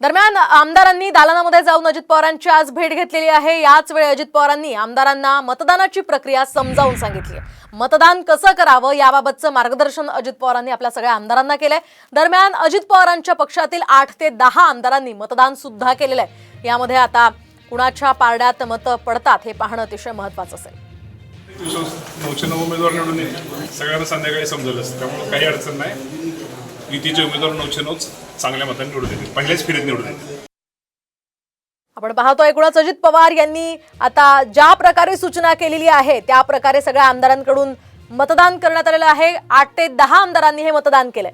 दरम्यान आमदारांनी दालनामध्ये जाऊन अजित पवारांची आज भेट घेतलेली आहे. याच वेळी अजित पवारांनी आमदारांना मतदानाची प्रक्रिया समजावून सांगितली. मतदान कसं करावं याबाबतचं मार्गदर्शन अजित पवारांनी आपल्या सगळ्या आमदारांना केलंय. दरम्यान अजित पवारांच्या पक्षातील आठ ते दहा आमदारांनी मतदान सुद्धा केलेलं आहे. यामध्ये आता कुणाच्या पारड्यात मतं पडतात हे पाहणं अतिशय महत्वाचं असेल. नऊशे नऊ उमेदवार निवडून सगळ्यांना संध्याकाळी समजलं त्यामुळे काही अडचण नाही. युतीचे उमेदवार नऊशे नऊ चांगल्या मताने निवडून येतील. पहिल्याच फेरीत निवडून येतील. आपण पाहतो एकूणच अजित पवार यांनी आता ज्या प्रकारे सूचना केलेली आहे त्या प्रकारे सगळ्या आमदारांकडून मतदान करण्यात आलेलं आहे. आठ ते दहा आमदारांनी हे मतदान केलंय.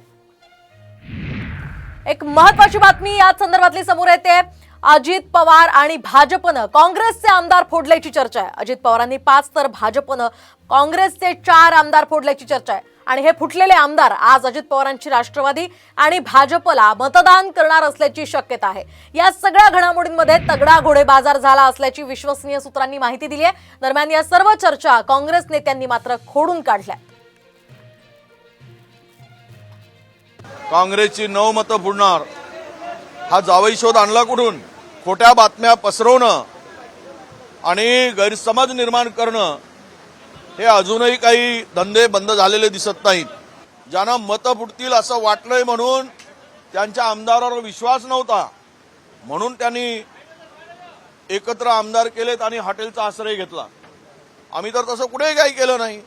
एक महत्वाची बातमी याच संदर्भातली समोर येते. अजित पवार आणि भाजपनं काँग्रेसचे आमदार फोडल्याची चर्चा आहे. अजित पवारांनी पाच तर भाजपनं काँग्रेसचे चार आमदार फोडल्याची चर्चा आहे. आणि हे फुटलेले आमदार आज अजित पवारांची राष्ट्रवादी आणि भाजपला मतदान करणार असल्याची शक्यता आहे. या सगळ्या घडामोडींमध्ये तगडा घोडे बाजार झाला असल्याची विश्वसनीय सूत्रांनी माहिती दिली आहे. दरम्यान या सर्व चर्चा काँग्रेस नेत्यांनी मात्र खोडून काढल्या. काँग्रेसची नऊ मतं बुडणार हा जावई शोध आणला कुठून? खोट्या बातम्या पसरवणं आणि गैरसमज निर्माण करणं हे अजूनही काही धंदे बंद झालेले दिसत नाहीत. ज्यांना मतं फुटतील असं वाटलंय म्हणून त्यांच्या आमदारावर विश्वास नव्हता. म्हणून त्यांनी एकत्र आमदार केलेत आणि हॉटेलचा आश्रय घेतला. आम्ही तर तसं कुठेही काही केलं नाही.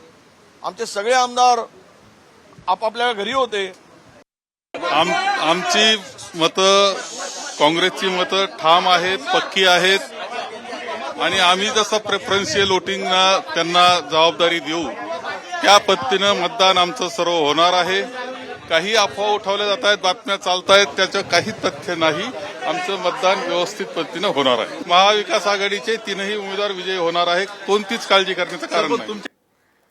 आमचे सगळे आमदार आपापल्या घरी होते. आम आमची मतं काँग्रेसची मतं ठाम आहेत पक्की आहेत. आणि आम्ही जसं प्रेफरन्शियल वोटिंगना त्यांना जबाबदारी देऊ त्या पद्धतीनं मतदान आमचं सर्व होणार आहे. काही अफवा उठवल्या जात आहेत बातम्या चालत आहेत त्याचं काही तथ्य नाही. आमचं मतदान व्यवस्थित पद्धतीनं होणार आहे. महाविकास आघाडीचे तीनही उमेदवार विजयी होणार आहे कोणतीच काळजी करण्याचं कारण नाही.